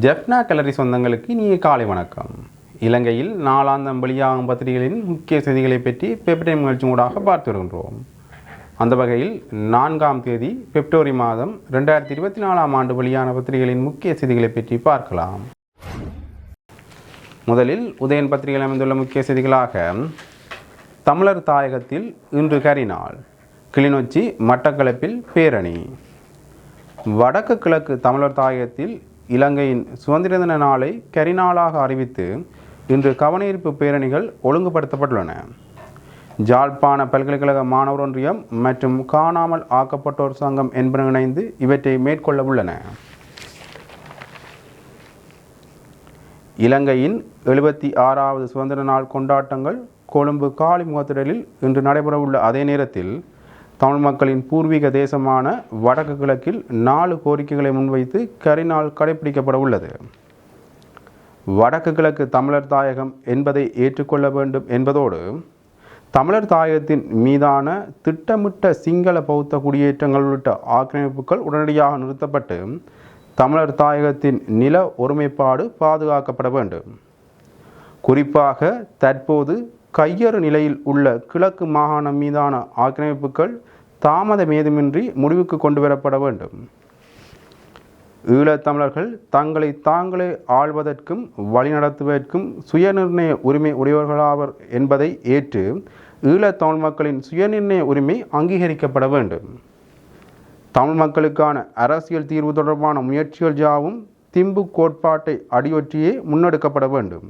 ஜெப்னா கலரி சொந்தங்களுக்கு இனிய காலை வணக்கம். இலங்கையில் நாளாந்தம் வெளியாகும் பத்திரிகைகளின் முக்கிய செய்திகளை பற்றி பேப்பர் டைம் நிகழ்ச்சி பார்த்து வருகின்றோம். அந்த வகையில் நான்காம் தேதி பிப்ரவரி மாதம் ரெண்டாயிரத்தி இருபத்தி நாலாம் ஆண்டு வெளியான பத்திரிகைகளின் முக்கிய செய்திகளை பற்றி பார்க்கலாம். முதலில் உதயன் பத்திரிகையில் அமைந்துள்ள முக்கிய செய்திகளாக தமிழர் தாயகத்தில் இன்று கரிநாள் கிளிநொச்சி மட்டக்களப்பில் பேரணி. வடக்கு கிழக்கு தமிழர் தாயகத்தில் இலங்கையின் சுதந்திர தின நாளை கரிநாளாக அறிவித்து இன்று கவனஈர்ப்பு பேரணிகள் ஒழுங்குபடுத்தப்பட்டுள்ளன. ஜாழ்ப்பாண பல்கலைக்கழக மாணவர் ஒன்றியம் மற்றும் காணாமல் ஆக்கப்பட்டோர் சங்கம் என்பன இணைந்து இவற்றை மேற்கொள்ள உள்ளன. இலங்கையின் எழுபத்தி ஆறாவது சுதந்திர நாள் கொண்டாட்டங்கள் கொழும்பு காலி முகத்திடலில் இன்று நடைபெறவுள்ள அதே நேரத்தில் தமிழ் மக்களின் பூர்வீக தேசமான வடக்கு கிழக்கில் நாலு கோரிக்கைகளை முன்வைத்து கரிநாள் கடைபிடிக்கப்பட உள்ளது. வடக்கு கிழக்கு தமிழர் தாயகம் என்பதை ஏற்றுக்கொள்ள வேண்டும் என்பதோடு தமிழர் தாயகத்தின் மீதான திட்டமிட்ட சிங்கள பௌத்த குடியேற்றங்கள் உள்ளிட்ட ஆக்கிரமிப்புகள் உடனடியாக நிறுத்தப்பட்டு தமிழர் தாயகத்தின் நில ஒருமைப்பாடு பாதுகாக்கப்பட வேண்டும். குறிப்பாக தற்போது கையறு நிலையில் உள்ள கிழக்கு மாகாணம் மீதான ஆக்கிரமிப்புகள் தாமதமேதுமின்றி முடிவுக்கு கொண்டு வரப்பட வேண்டும் ஈழத்தமிழர்கள் தங்களை தாங்களே ஆள்வதற்கும் வழிநடத்துவதற்கும் சுயநிர்ணய உரிமை உடையவர்களாவர் என்பதை ஏற்று ஈழத்தமிழ் மக்களின் சுயநிர்ணய உரிமை அங்கீகரிக்கப்பட வேண்டும். தமிழ் மக்களுக்கான அரசியல் தீர்வு தொடர்பான முயற்சிகள் யாவும் திம்பு கோட்பாட்டை அடியொற்றியே முன்னெடுக்கப்பட வேண்டும்.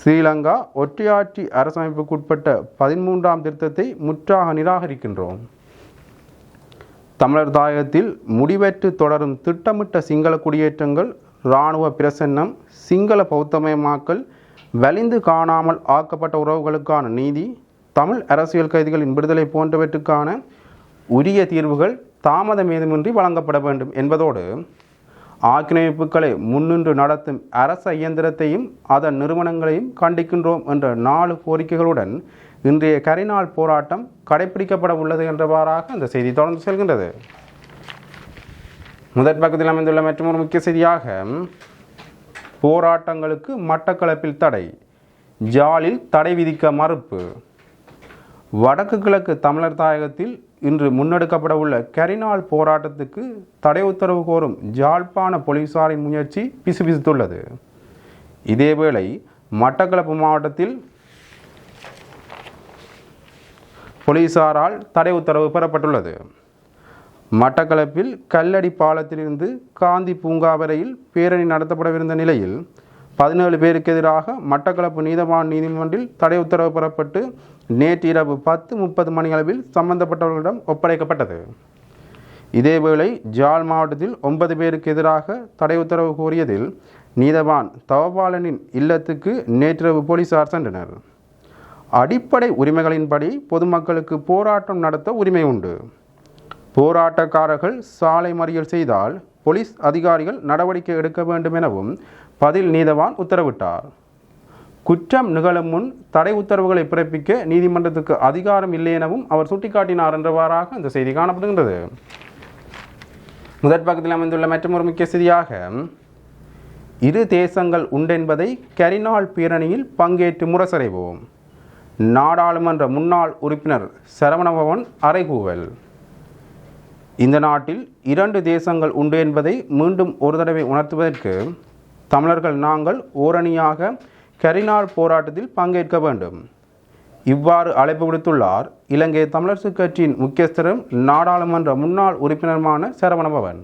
ஸ்ரீலங்கா ஒற்றையாட்சி அரசமைப்புக்குட்பட்ட பதிமூன்றாம் திருத்தத்தை முற்றாக நிராகரிக்கின்றோம். தமிழர் தாயகத்தில் முடிவற்று தொடரும் திட்டமிட்ட சிங்கள குடியேற்றங்கள் இராணுவ பிரசன்னம் சிங்கள பௌத்தமயமாக்கல் வலிந்து காணாமல் ஆக்கப்பட்ட உறவுகளுக்கான நீதி தமிழ் அரசியல் கைதிகளின் விடுதலை போன்றவற்றுக்கான உரிய தீர்வுகள் தாமதமேதுமின்றி வழங்கப்பட வேண்டும் என்பதோடு ஆக்கிரமிப்புகளை முன்னின்று நடத்தும் அரச இயந்திரத்தையும் அதன் நிறுவனங்களையும் கண்டிக்கின்றோம் என்ற நாலு கோரிக்கைகளுடன் இன்றைய கரிநாள் போராட்டம் கடைபிடிக்கப்பட உள்ளது என்றவாறாக அந்த செய்தி தொடர்ந்து செல்கின்றது. முதற் பக்கத்தில் அமைந்துள்ள மற்றொரு முக்கிய செய்தியாக போராட்டங்களுக்கு மட்டக்களப்பில் தடை ஜாலில் தடை விதிக்க மறுப்பு. வடக்கு கிழக்கு தமிழர் தாயகத்தில் இன்று முன்னெடுக்கப்பட உள்ள கரிநாள் போராட்டத்துக்கு தடை உத்தரவு கோரும் ஜாழ்ப்பாண போலீசாரின் முயற்சி பிசுபிசுத்துள்ளது. இதேவேளை மட்டக்களப்பு மாவட்டத்தில் போலீசாரால் தடை உத்தரவு பெறப்பட்டுள்ளது. மட்டக்களப்பில் கல்லடி பாலத்திலிருந்து காந்தி பூங்கா வரையில் பேரணி நடத்தப்படவிருந்த நிலையில் பதினேழு பேருக்கு எதிராக மட்டக்களப்பு நீதவான் நீதிமன்றில் தடை உத்தரவு பெறப்பட்டு நேற்று இரவு பத்து முப்பது மணியளவில் சம்பந்தப்பட்டவர்களிடம் ஒப்படைக்கப்பட்டது. இதேவேளை ஜாழ் மாவட்டத்தில் ஒன்பது பேருக்கு எதிராக தடை உத்தரவு கோரியதில் நீதவான் தவபாலனின் இல்லத்துக்கு நேற்றிரவு போலீசார் சென்றனர். அடிப்படை உரிமைகளின்படி பொதுமக்களுக்கு போராட்டம் நடத்த உரிமை உண்டு. போராட்டக்காரர்கள் சாலை மறியல் செய்தால் போலீஸ் அதிகாரிகள் நடவடிக்கை எடுக்க வேண்டும் எனவும் பதில் நீதவான் உத்தரவிட்டார். குற்றம் நிகழும் முன் தடை உத்தரவுகளை பிறப்பிக்க நீதிமன்றத்துக்கு அதிகாரம் இல்லை எனவும் அவர் சுட்டிக்காட்டினார் என்றவாறாக இந்த செய்தி காணப்படுகின்றது. முதற் பக்கத்தில் அமைந்துள்ள மற்றொரு முக்கிய செய்தியாக இரு தேசங்கள் உண்டென்பதை கரிநாள் பேரணியில் பங்கேற்று முரசறைவோம் நாடாளுமன்ற முன்னாள் உறுப்பினர் சரவணபவன் அறைகூவல். இந்த நாட்டில் இரண்டு தேசங்கள் உண்டு என்பதை மீண்டும் ஒரு தடவை உணர்த்துவதற்கு தமிழர்கள் நாங்கள் ஓரணியாக கரிநாள் போராட்டத்தில் பங்கேற்க வேண்டும். இவ்வாறு அழைப்பு விடுத்துள்ளார் இலங்கை தமிழரசு கட்சியின் முக்கியஸ்தரும் நாடாளுமன்ற முன்னாள் உறுப்பினருமான சரவணபவன்.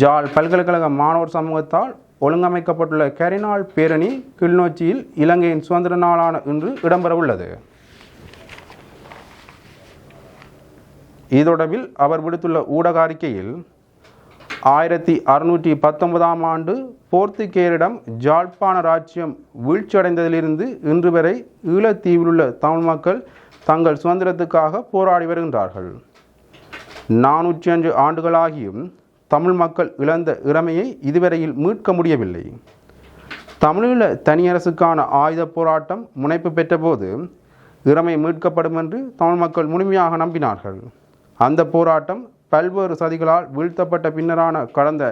ஜால் பல்கலைக்கழக மாணவர் சமூகத்தால் ஒழுங்கமைக்கப்பட்டுள்ள கரினால் பேரணி கிளிநொச்சியில் இலங்கையின் சுதந்திர நாளான இன்று இடம்பெறவுள்ளது. இதொடர்பில் அவர் விடுத்துள்ள ஊடக அறிக்கையில் ஆயிரத்தி அறுநூற்றி பத்தொன்பதாம் ஆண்டு போர்த்துகேயரிடம் ஜாழ்ப்பாண ராஜ்யம் வீழ்ச்சியடைந்ததிலிருந்து இன்று வரை ஈழத்தீவிலுள்ள தமிழ் மக்கள் தங்கள் சுதந்திரத்துக்காக போராடி வருகின்றார்கள். நானூற்றி அஞ்சு ஆண்டுகளாகியும் தமிழ் மக்கள் இழந்த இறமையை இதுவரையில் மீட்க முடியவில்லை. தமிழீழ தனியரசுக்கான ஆயுத போராட்டம் முனைப்பு பெற்றபோது இறமை மீட்கப்படும் என்று தமிழ் மக்கள் முழுமையாக நம்பினார்கள். அந்த போராட்டம் பல்வேறு சதிகளால் வீழ்த்தப்பட்ட பின்னரான கடந்த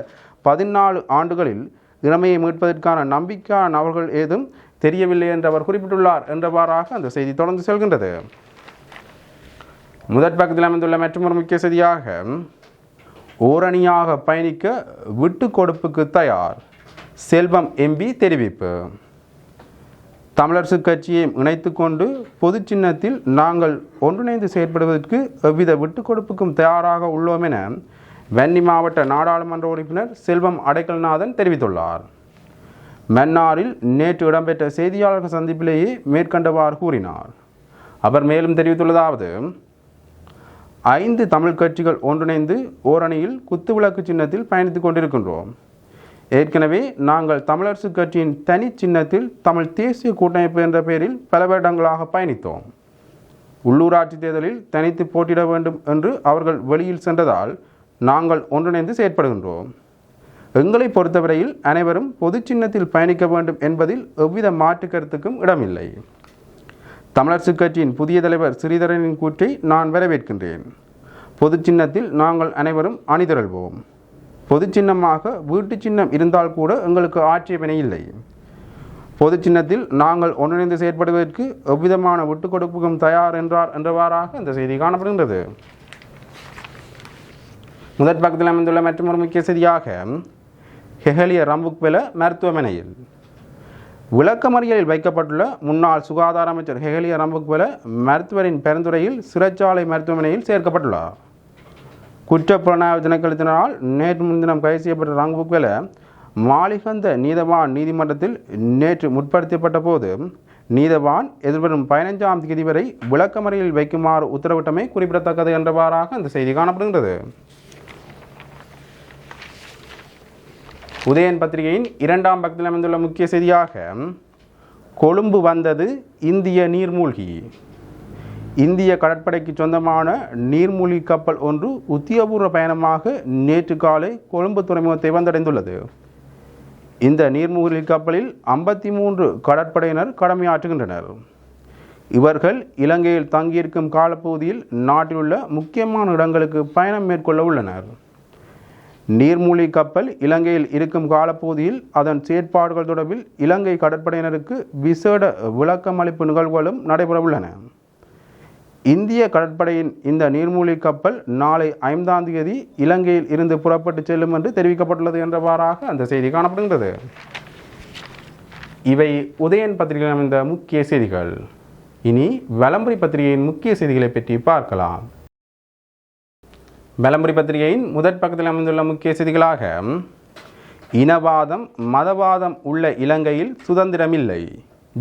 பதினாலு ஆண்டுகளில் இளமையை மீட்பதற்கான நம்பிக்கையான நபர்கள் ஏதும் தெரியவில்லை என்று அவர் குறிப்பிட்டுள்ளார் என்றவாறாக அந்த செய்தி தொடர்ந்து செல்கின்றது. முதற் பக்கத்தில் அமைந்துள்ள மற்றொரு முக்கிய செய்தியாக ஓரணியாக பயணிக்க விட்டு கொடுப்புக்கு தயார். செல்வம் எம்பி தெரிவிப்பு. தமிழரசு கட்சியை இணைத்து கொண்டு பொது சின்னத்தில் நாங்கள் ஒன்றிணைந்து செயற்படுவதற்கு எவ்வித விட்டு கொடுப்புக்கும் தயாராக உள்ளோம் என வன்னி மாவட்ட நாடாளுமன்ற உறுப்பினர் செல்வம் அடைக்கல்நாதன் தெரிவித்துள்ளார். மன்னாரில் நேற்று இடம்பெற்ற செய்தியாளர்கள் சந்திப்பிலேயே மேற்கண்டவாறு கூறினார். அவர் மேலும் தெரிவித்துள்ளதாவது ஐந்து தமிழ் கட்சிகள் ஒன்றிணைந்து ஓரணியில் குத்துவிளக்கு சின்னத்தில் பயணித்துக் கொண்டிருக்கின்றோம். ஏற்கனவே நாங்கள் தமிழரசு கட்சியின் தனி சின்னத்தில் தமிழ் தேசிய கூட்டமைப்பு என்ற பெயரில் பல வருடங்களாக பயணித்தோம். உள்ளூராட்சி தேர்தலில் தனித்து போட்டியிட வேண்டும் என்று அவர்கள் வெளியில் சென்றதால் நாங்கள் ஒன்றிணைந்து செயற்படுகின்றோம். எங்களை பொறுத்தவரையில் அனைவரும் பொது சின்னத்தில் பயணிக்க வேண்டும் என்பதில் எவ்வித மாற்று கருத்துக்கும் இடமில்லை. தமிழரசுக் கட்சியின் புதிய தலைவர் ஸ்ரீதரனின் கூற்றை நான் வரவேற்கின்றேன். பொது சின்னத்தில் நாங்கள் அனைவரும் அணிதிரள்வோம். பொது சின்னமாக வீட்டு சின்னம் இருந்தால் கூட எங்களுக்கு ஆட்சேபனை இல்லை. பொது சின்னத்தில் நாங்கள் ஒன்றிணைந்து செயற்படுவதற்கு எவ்விதமான விட்டுக் கொடுப்புக்கும் தயார் என்றார் என்றவாறாக இந்த செய்தி காணப்படுகின்றது. முதற் பக்கத்தில் அமைந்துள்ள மற்றொரு முக்கிய செய்தியாக ஹெஹலிய ரம்புக்வெல மருத்துவமனையில் விளக்கமறியலில் வைக்கப்பட்டுள்ள முன்னாள் சுகாதார அமைச்சர் ஹெகலிய ரம்புக்வெல மருத்துவரின் பரிந்துரையில் சிறைச்சாலை மருத்துவமனையில் சேர்க்கப்பட்டுள்ளார். குற்றப்புலனாய்வு திணைக்களத்தினால் நேற்று முன்தினம் கைது செய்யப்பட்ட ரம்புக்வெல மாளிகந்த நீதவான் நீதிமன்றத்தில் நேற்று முற்படுத்தப்பட்ட போது நீதவான் எதிர்வரும் பதினைஞ்சாம் தேதி வரை விளக்கமறியலில் வைக்குமாறு உத்தரவிட்டமை குறிப்பிடத்தக்கது என்றவாறாக அந்த செய்தி காணப்படுகின்றது. உதயன் பத்திரிகையின் இரண்டாம் பக்கத்தில் அமைந்துள்ள முக்கிய செய்தியாக கொழும்பு வந்தது இந்திய நீர்மூழ்கி. இந்திய கடற்படைக்கு சொந்தமான நீர்மூழ்கி கப்பல் ஒன்று உத்தியோகபூர்வ பயணமாக நேற்று காலை கொழும்பு துறைமுகத்தை வந்தடைந்துள்ளது. இந்த நீர்மூழ்கி கப்பலில் ஐம்பத்தி மூன்று கடற்படையினர் கடமையாற்றுகின்றனர். இவர்கள் இலங்கையில் தங்கியிருக்கும் காலப்பகுதியில் நாட்டிலுள்ள முக்கியமான இடங்களுக்கு பயணம் மேற்கொள்ள உள்ளனர். நீர்மூழ்கி கப்பல் இலங்கையில் இருக்கும் காலப்பகுதியில் அதன் செயற்பாடுகள் தொடர்பில் இலங்கை கடற்படையினருக்கு விசேட விளக்கமளிப்பு நிகழ்வுகளும் நடைபெறவுள்ளன. இந்திய கடற்படையின் இந்த நீர்மூழ்கி கப்பல் நாளை ஐந்தாம் தேதி இலங்கையில் இருந்து புறப்பட்டு செல்லும் என்று தெரிவிக்கப்பட்டுள்ளது என்றவாறாக அந்த செய்தி காணப்படுகின்றது. இவை உதயன் பத்திரிகையில் அமைந்த முக்கிய செய்திகள். இனி வலம்புரி பத்திரிகையின் முக்கிய செய்திகளை பற்றி பார்க்கலாம். வலம்புரி பத்திரிகையின் முதற் பக்கத்தில் அமைந்துள்ள முக்கிய செய்திகளாக இனவாதம் மதவாதம் உள்ள இலங்கையில் சுதந்திரமில்லை.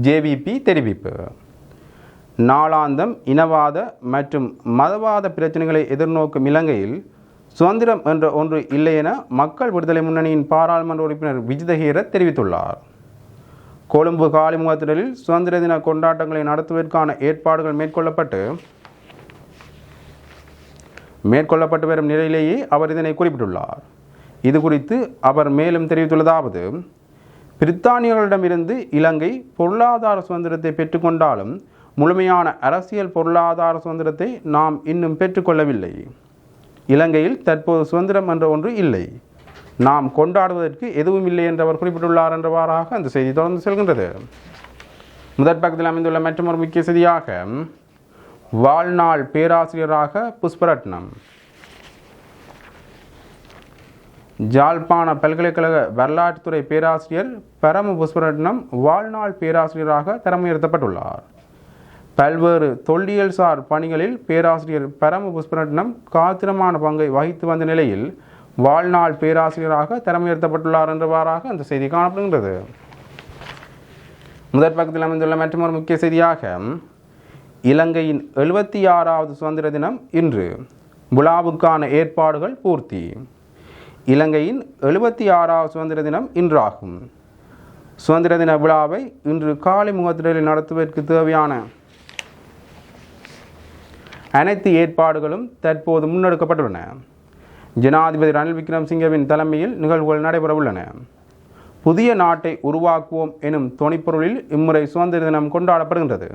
ஜேவிபி தெரிவிப்பு. நாளாந்தம் இனவாத மற்றும் மதவாத பிரச்சனைகளை எதிர்நோக்கும் இலங்கையில் சுதந்திரம் என்ற ஒன்று இல்லை என மக்கள் விடுதலை முன்னணியின் பாராளுமன்ற உறுப்பினர் விஜிதஹீர தெரிவித்துள்ளார். கொழும்பு காலிமுகத்திடலில் சுதந்திர தின கொண்டாட்டங்களை நடத்துவதற்கான ஏற்பாடுகள் மேற்கொள்ளப்பட்டு மேற்கொள்ளப்பட்டு வரும் நிலையிலேயே அவர் இதனை குறிப்பிட்டுள்ளார். இது குறித்து அவர் மேலும் தெரிவித்துள்ளதாவது பிரித்தானியர்களிடமிருந்து இலங்கை பொருளாதார சுதந்திரத்தை பெற்றுக்கொண்டாலும் முழுமையான அரசியல் பொருளாதார சுதந்திரத்தை நாம் இன்னும் பெற்றுக்கொள்ளவில்லை இலங்கையில் தற்போது சுதந்திரம் என்ற ஒன்று இல்லை. நாம் கொண்டாடுவதற்கு எதுவும் இல்லை என்று அவர் குறிப்பிட்டுள்ளார் என்றவாறாக அந்த செய்தி தொடர்ந்து செல்கின்றது. முதற் பக்கத்தில் அமைந்துள்ள மற்றொரு முக்கிய செய்தியாக வாழ்நாள் பேராசிரியராக புஷ்பரட்னம் ஜாழ்ப்பாண பல்கலைக்கழக வரலாற்றுத்துறை பேராசிரியர் பரம புஷ்பரட்னம் வாழ்நாள் பேராசிரியராக திறமையுறுத்தப்பட்டுள்ளார். பல்வேறு தொல்லியல் சார் பணிகளில் பேராசிரியர் பரம புஷ்பரட்னம் காத்திரமான பங்கை வகித்து வந்த நிலையில் வாழ்நாள் பேராசிரியராக திறமையுறுத்தப்பட்டுள்ளார் என்றவாறாக அந்த செய்தி காணப்படுகின்றது. முதற் பக்கத்தில் அமைந்துள்ள மற்றொரு முக்கிய செய்தியாக இலங்கையின் எழுபத்தி ஆறாவது சுதந்திர தினம் இன்று. விழாவுக்கான ஏற்பாடுகள் பூர்த்தி. இலங்கையின் எழுபத்தி ஆறாவது சுதந்திர தினம் இன்றாகும். சுதந்திர தின விழாவை இன்று காலை முகத்திடலில் நடத்துவதற்கு தேவையான அனைத்து ஏற்பாடுகளும் தற்போது முன்னெடுக்கப்பட்டுள்ளன. ஜனாதிபதி ரணில் விக்ரம்சிங்கவின் தலைமையில் நிகழ்வுகள் நடைபெறவுள்ளன. புதிய நாட்டை உருவாக்குவோம் எனும் தொனிப்பொருளில் இம்முறை சுதந்திர தினம் கொண்டாடப்படுகின்றது.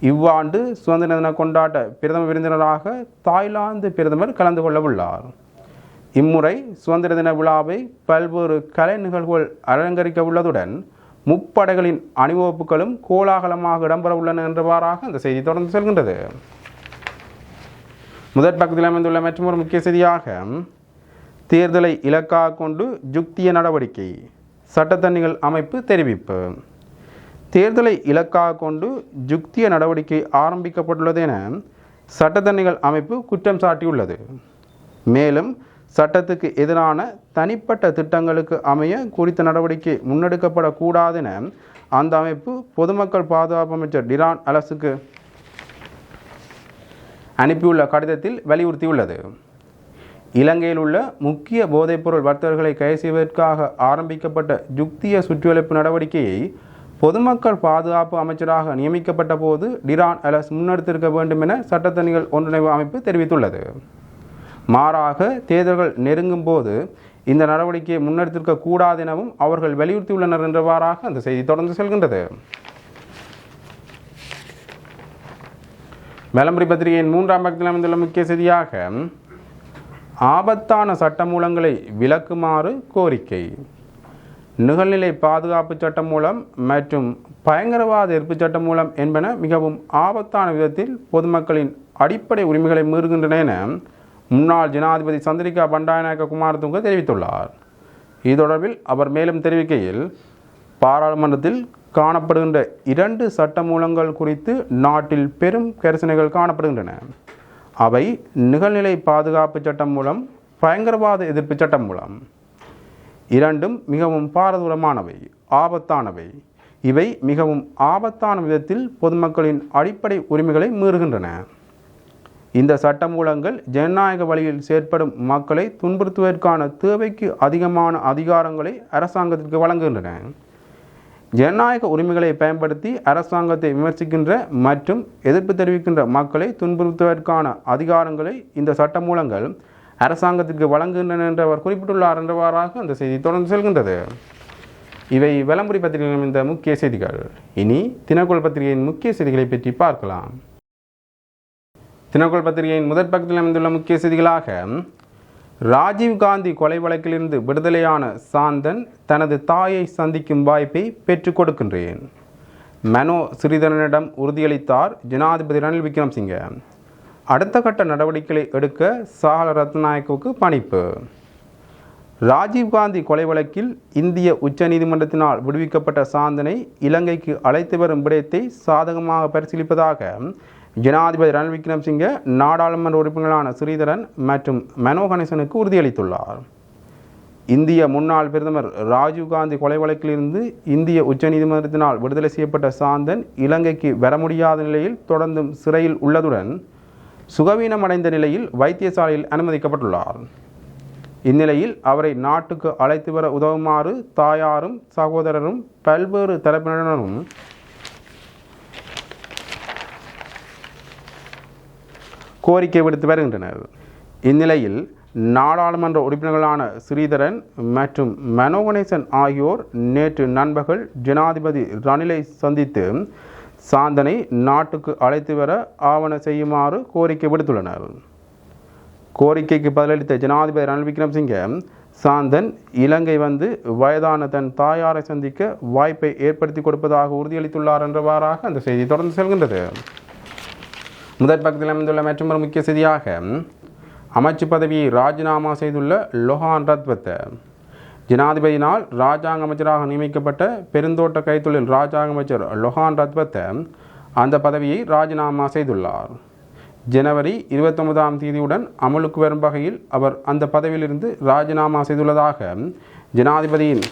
இவ்வாண்டு சுதந்திர தின கொண்டாட்ட பிரதம விருந்தினராக தாய்லாந்து பிரதமர் கலந்து கொள்ள உள்ளார். இம்முறை சுதந்திர தின விழாவை பல்வேறு கலை நிகழ்வுகள் அலங்கரிக்க உள்ளதுடன் முப்படைகளின் அணிவகுப்புகளும் கோலாகலமாக இடம்பெற உள்ளன என்றவாறாக அந்த செய்தி தொடர்ந்து செல்கின்றது. முதற் பக்கத்தில் அமைந்துள்ள மற்றொரு முக்கிய செய்தியாக தேர்தலை இலக்காக கொண்டு ஜுக்திய நடவடிக்கை சட்டத்தண்ணிகள் அமைப்பு தெரிவிப்பு. தேர்தலை இலக்காக கொண்டு ஜுக்திய நடவடிக்கை ஆரம்பிக்கப்பட்டுள்ளது என சட்டத்தண்ணிகள் அமைப்பு குற்றம் சாட்டியுள்ளது. மேலும் சட்டத்துக்கு எதிரான தனிப்பட்ட திட்டங்களுக்கு அமைய குறித்த நடவடிக்கை முன்னெடுக்கப்படக்கூடாது என அந்த அமைப்பு பொதுமக்கள் பாதுகாப்பு அமைச்சர் டிரான் அலசுக்கு அனுப்பியுள்ள கடிதத்தில் வலியுறுத்தியுள்ளது. இலங்கையில் உள்ள முக்கிய போதைப்பொருள் வர்த்தகர்களை கைது செய்வதற்காக ஆரம்பிக்கப்பட்ட ஜுக்திய சுற்றிவளைப்பு நடவடிக்கையை பொதுமக்கள் பாதுகாப்பு அமைச்சராக நியமிக்கப்பட்ட போது டிரான் அலஸ் முன்னெடுத்திருக்க வேண்டும் என சட்டத்தணிகள் ஒன்றிணைவு அமைப்பு தெரிவித்துள்ளது. மாறாக தேர்தல்கள் நெருங்கும் போது இந்த நடவடிக்கையை முன்னெடுத்திருக்க கூடாது எனவும் அவர்கள் வலியுறுத்தியுள்ளனர் என்றவாறாக அந்த செய்தி தொடர்ந்து செல்கின்றது. விளம்பரி பத்திரிகையின் மூன்றாம் பக்கத்தில் அமைந்துள்ள முக்கிய செய்தியாக ஆபத்தான சட்டமூலங்களை விளக்குமாறு கோரிக்கை. நிகழ்நிலை பாதுகாப்பு சட்டம் மூலம் மற்றும் பயங்கரவாத எதிர்ப்பு சட்டம் மூலம் என்பன மிகவும் ஆபத்தான விதத்தில் பொதுமக்களின் அடிப்படை உரிமைகளை மீறுகின்றன என முன்னாள் ஜனாதிபதி சந்திரிகா பண்டாயநாயக்க குமாரதுங்க தெரிவித்துள்ளார். இது தொடர்பில் அவர் மேலும் தெரிவிக்கையில் பாராளுமன்றத்தில் காணப்படுகின்ற இரண்டு சட்டமூலங்கள் குறித்து நாட்டில் பெரும் கரிசனைகள் காணப்படுகின்றன. அவை நிகழ்நிலை பாதுகாப்பு சட்டம் மூலம் பயங்கரவாத எதிர்ப்பு சட்டம் மூலம். இரண்டும் மிகவும் பாரதூரமானவை ஆபத்தானவை. இவை மிகவும் ஆபத்தான விதத்தில் பொதுமக்களின் அடிப்படை உரிமைகளை மீறுகின்றன. இந்த சட்டமூலங்கள் ஜனநாயக வழியில் செயற்படும் மக்களை துன்புறுத்துவதற்கான தேவைக்கு அதிகமான அதிகாரங்களை அரசாங்கத்திற்கு வழங்குகின்றன. ஜனநாயக உரிமைகளை பயன்படுத்தி அரசாங்கத்தை விமர்சிக்கின்ற மற்றும் எதிர்ப்பு தெரிவிக்கின்ற மக்களை துன்புறுத்துவதற்கான அதிகாரங்களை இந்த சட்டமூலங்கள் அரசாங்கத்திற்கு வழங்குகின்றன என்று அவர் குறிப்பிட்டுள்ளார் என்றவாறாக அந்த செய்தி தொடர்ந்து செல்கின்றது. இவை விளம்பரி பத்திரிகைகளின் இந்த முக்கிய செய்திகள். இனி தினக்குள் பத்திரிகையின் முக்கிய செய்திகளை பற்றி பார்க்கலாம். தினக்குள் பத்திரிகையின் முதற் பக்கத்தில் அமைந்துள்ள முக்கிய செய்திகளாக ராஜீவ் காந்தி கொலை வழக்கிலிருந்து விடுதலையான சாந்தன் தனது தாயை சந்திக்கும் வாய்ப்பை பெற்றுக் கொடுக்கின்றேன். மனோ சிறிதரனிடம் உறுதியளித்தார் ஜனாதிபதி ரணில் விக்ரம்சிங்க. அடுத்த கட்ட நடவடிக்கைகளை எடுக்க சாகல ரத்நாயக்குவுக்கு பணிப்பு. ராஜீவ்காந்தி கொலை வழக்கில் இந்திய உச்சநீதிமன்றத்தினால் விடுவிக்கப்பட்ட சாந்தனை இலங்கைக்கு அழைத்து வரும் விடயத்தை சாதகமாக பரிசீலிப்பதாக ஜனாதிபதி ரணில் விக்ரம்சிங்கே நாடாளுமன்ற உறுப்பினர்களான ஸ்ரீதரன் மற்றும் மனோ கணேசனுக்கு உறுதியளித்துள்ளார். இந்திய முன்னாள் பிரதமர் ராஜீவ்காந்தி கொலை வழக்கிலிருந்து இந்திய உச்சநீதிமன்றத்தினால் விடுதலை செய்யப்பட்ட சாந்தன் இலங்கைக்கு வர முடியாத நிலையில் தொடர்ந்தும் சிறையில் உள்ளதுடன் சுகவீனமடைந்த நிலையில் வைத்தியசாலையில் அனுமதிக்கப்பட்டுள்ளார். இந்நிலையில் அவரை நாட்டுக்கு அழைத்து வர உதவுமாறு தாயாரும் சகோதரரும் பல்வேறு தரப்பினரும் கோரிக்கை விடுத்து வருகின்றனர். இந்நிலையில் நாடாளுமன்ற உறுப்பினர்களான ஸ்ரீதரன் மற்றும் மனோகணேசன் ஆகியோர் நேற்று நண்பகல் ஜனாதிபதி ரணிலை சந்தித்து சாந்தனை நாட்டுக்கு அழைத்து வர ஆவண செய்யுமாறு கோரிக்கை விடுத்துள்ளனர். கோரிக்கைக்கு பதிலளித்த ஜனாதிபதி ரணில் விக்ரம்சிங்கே சாந்தன் இலங்கை வந்து வயதான தன் தாயாரை சந்திக்க வாய்ப்பை ஏற்படுத்தி கொடுப்பதாக உறுதியளித்துள்ளார் என்றவாறாக அந்த செய்தி தொடர்ந்து செல்கின்றது. முதற் பக்கத்தில் அமைந்துள்ள மற்றொரு முக்கிய செய்தியாக அமைச்சு பதவியை ராஜினாமா செய்துள்ள லொஹான் ரத்வத்தை ஜனாதிபதியினால் ராஜாங்க அமைச்சராக நியமிக்கப்பட்ட பெருந்தோட்ட கைத்தொழில் ராஜாங்க அமைச்சர் லொஹான் ரத்வத்த அந்த பதவியை ராஜினாமா செய்துள்ளார். ஜனவரி இருபத்தொன்பதாம் தேதியுடன் அமலுக்கு வரும் வகையில் அவர் அந்த பதவியிலிருந்து ராஜினாமா செய்துள்ளதாக ஜனாதிபதியின்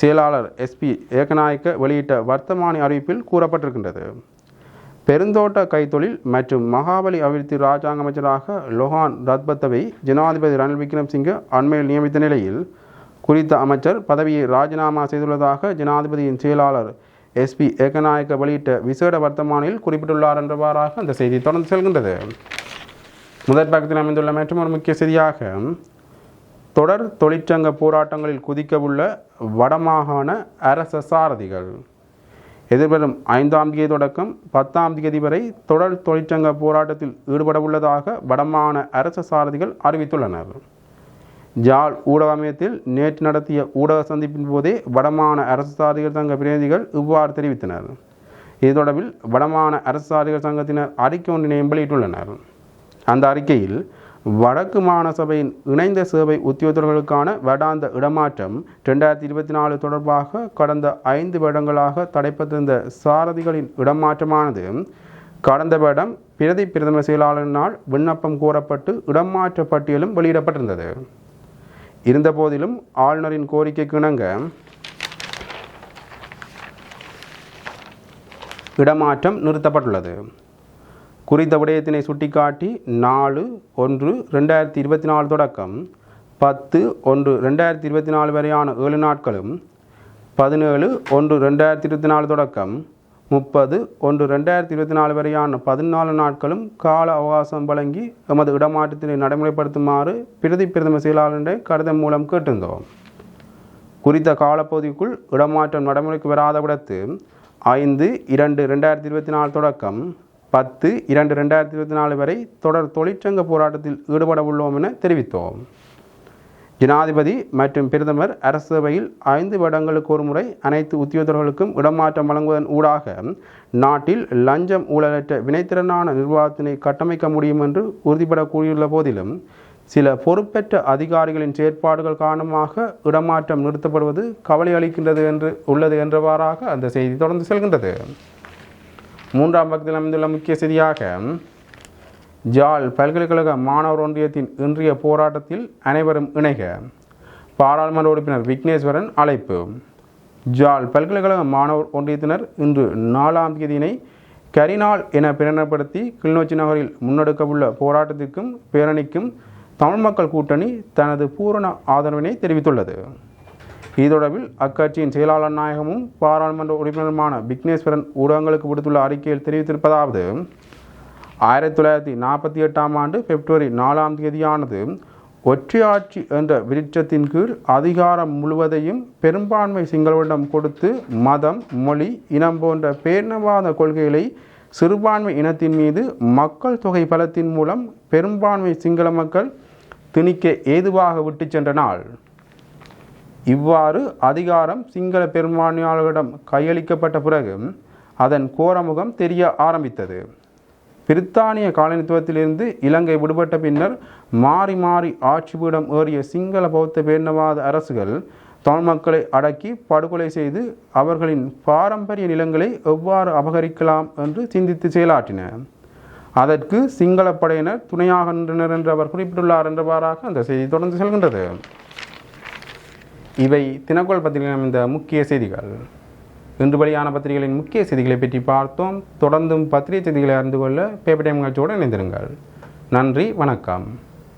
செயலாளர் எஸ்பி ஏகநாயக்க வெளியிட்ட வர்த்தமானி அறிவிப்பில் கூறப்பட்டிருக்கின்றது. பெருந்தோட்ட கைத்தொழில் மற்றும் மகாபலி அபிவிருத்தி ராஜாங்க அமைச்சராக லொஹான் ரத்பத்தவை ஜனாதிபதி ரணில் விக்ரம்சிங்க அண்மையில் நியமித்த நிலையில் குறித்த அமைச்சர் பதவியை ராஜினாமா செய்துள்ளதாக ஜனாதிபதியின் செயலாளர் எஸ்பி ஏகநாயக்க வெளியிட்ட விசேட வர்த்தமானில் குறிப்பிட்டுள்ளார் என்றவாறாக அந்த செய்தி தொடர்ந்து செல்கின்றது. முதற் பக்கத்தில் அமைந்துள்ள மற்றொரு முக்கிய செய்தியாக தொடர் தொழிற்சங்க போராட்டங்களில் குதிக்கவுள்ள வடமாகாண அரச சாரதிகள். எதிர்வரும் ஐந்தாம் தேதி தொடக்கம் பத்தாம் தேதி வரை தொடர் தொழிற்சங்க போராட்டத்தில் ஈடுபட உள்ளதாக வடமான அரசு சாரதிகள் அறிவித்துள்ளனர். ஜாழ் ஊடக அமையத்தில் நேற்று நடத்திய ஊடக சந்திப்பின் போதே வடமான அரசு சாரதிகள் சங்க பிரதிநிதிகள் இவ்வாறு தெரிவித்தனர். இது தொடர்பில் வடமான அரசு சாரதிகள் சங்கத்தினர் அறிக்கை ஒன்றினையும் வெளியிட்டுள்ளனர். அந்த அறிக்கையில் வடக்கு மாநசபையின் சபையின் இணைந்த சேவை உத்தியோகர்களுக்கான வடாந்த இடமாற்றம் ரெண்டாயிரத்தி இருபத்தி நாலு தொடர்பாக கடந்த ஐந்து வருடங்களாக தடைப்பட்டிருந்த சாரதிகளின் இடமாற்றமானது கடந்த வருடம் பிரதி பிரதம செயலாளரினால் விண்ணப்பம் கோரப்பட்டு இடமாற்ற பட்டியலும் வெளியிடப்பட்டிருந்தது. இருந்தபோதிலும் ஆளுநரின் கோரிக்கைக்கு இணங்க இடமாற்றம் நிறுத்தப்பட்டுள்ளது. குறித்த விடயத்தினை சுட்டிக்காட்டி நாலு ஒன்று ரெண்டாயிரத்தி இருபத்தி நாலு தொடக்கம். பத்து ஒன்று ரெண்டாயிரத்தி இருபத்தி நாலு வரையான ஏழு நாட்களும். பதினேழு ஒன்று ரெண்டாயிரத்தி இருபத்தி நாலு தொடக்கம். முப்பது ஒன்று ரெண்டாயிரத்தி இருபத்தி நாலு வரையான பதினாலு நாட்களும் கால அவகாசம் வழங்கி எமது இடமாற்றத்தினை நடைமுறைப்படுத்துமாறு பிரதி பிரதம செயலாளருடைய கடிதம் மூலம் கேட்டிருந்தோம். குறித்த காலப்பகுதிக்குள் இடமாற்றம் நடைமுறைக்கு வராத விடத்து ஐந்து இரண்டு ரெண்டாயிரத்தி இருபத்தி நாலு தொடக்கம். பத்து இரண்டு ரெண்டாயிரத்தி இருபத்தி நாலு வரை தொடர் தொழிற்சங்க போராட்டத்தில் ஈடுபட உள்ளோம் என தெரிவித்தோம். ஜனாதிபதி மற்றும் பிரதமர் அரசவையில் ஐந்து வருடங்களுக்கு ஒரு முறை அனைத்து உத்தியோகர்களுக்கும் இடமாற்றம் வழங்குவதன் ஊடாக நாட்டில் லஞ்சம் ஊழலற்ற வினைத்திறனான நிர்வாகத்தினை கட்டமைக்க முடியும் என்று உறுதிபட கூறியுள்ள போதிலும் சில பொறுப்பற்ற அதிகாரிகளின் செயற்பாடுகள் காரணமாக இடமாற்றம் நிறுத்தப்படுவது கவலை அளிக்கின்றது என்று உள்ளது என்றவாறாக அந்த செய்தி தொடர்ந்து செல்கின்றது. மூன்றாம் பக்கத்தில் அமைந்துள்ள முக்கிய செய்தியாக ஜால் பல்கலைக்கழக மாணவர் ஒன்றியத்தின் இன்றைய போராட்டத்தில் அனைவரும் இணைக. பாராளுமன்ற உறுப்பினர் விக்னேஸ்வரன் அழைப்பு. ஜால் பல்கலைக்கழக மாணவர் ஒன்றியத்தினர் இன்று நாலாம் தேதியினை கரிநாள் என பிரகடனப்படுத்தி கிளிநொச்சி நகரில் முன்னெடுக்கவுள்ள போராட்டத்திற்கும் பேரணிக்கும் தமிழ் மக்கள் கூட்டணி தனது பூரண ஆதரவினை தெரிவித்துள்ளது. இது தொடர்பில் அக்கட்சியின் செயலாளர் நாயகமும் பாராளுமன்ற உறுப்பினருமான விக்னேஸ்வரன் ஊடகங்களுக்கு விடுத்துள்ள அறிக்கையில் தெரிவித்திருப்பதாவது ஆயிரத்தி தொள்ளாயிரத்தி நாற்பத்தி எட்டாம் ஆண்டு பிப்ரவரி நாலாம் தேதியானது ஒற்றையாட்சி என்ற விருட்சத்தின் கீழ் அதிகாரம் முழுவதையும் பெரும்பான்மை சிங்களவரிடம் கொடுத்து மதம் மொழி இனம் போன்ற பேரினவாத கொள்கைகளை சிறுபான்மை இனத்தின் மீது மக்கள் தொகை பலத்தின் மூலம் பெரும்பான்மை சிங்கள மக்கள் திணிக்க ஏதுவாக விட்டு சென்ற நாள் இவ்வாறு அதிகாரம் சிங்கள பெரும்பான்மையாளர்களிடம் கையளிக்கப்பட்ட பிறகு அதன் கோரமுகம் தெரிய ஆரம்பித்தது. பிரித்தானிய காலனித்துவத்திலிருந்து இலங்கை விடுபட்ட பின்னர் மாறி மாறி ஆட்சி பீடம் ஏறிய சிங்கள பௌத்த பேரினவாத அரசுகள் தமிழ் மக்களை அடக்கி படுகொலை செய்து அவர்களின் பாரம்பரிய நிலங்களை எவ்வாறு அபகரிக்கலாம் என்று சிந்தித்து செயலாற்றின. அதற்கு சிங்கள படையினர் துணையாக நின்றனர் என்று அவர் குறிப்பிட்டுள்ளார் என்றவாறாக அந்த செய்தி தொடர்ந்து செல்கின்றது. இவை தினக்கோள் பத்திரிகைகளின் இந்த முக்கிய செய்திகள். இன்று வெளியான பத்திரிகைகளின் முக்கிய செய்திகளை பற்றி பார்த்தோம். தொடர்ந்தும் பத்திரிகை செய்திகளை அறிந்து கொள்ள பேப்பர் டைம் நிகழ்ச்சியோடு இணைந்திருங்கள். நன்றி வணக்கம்.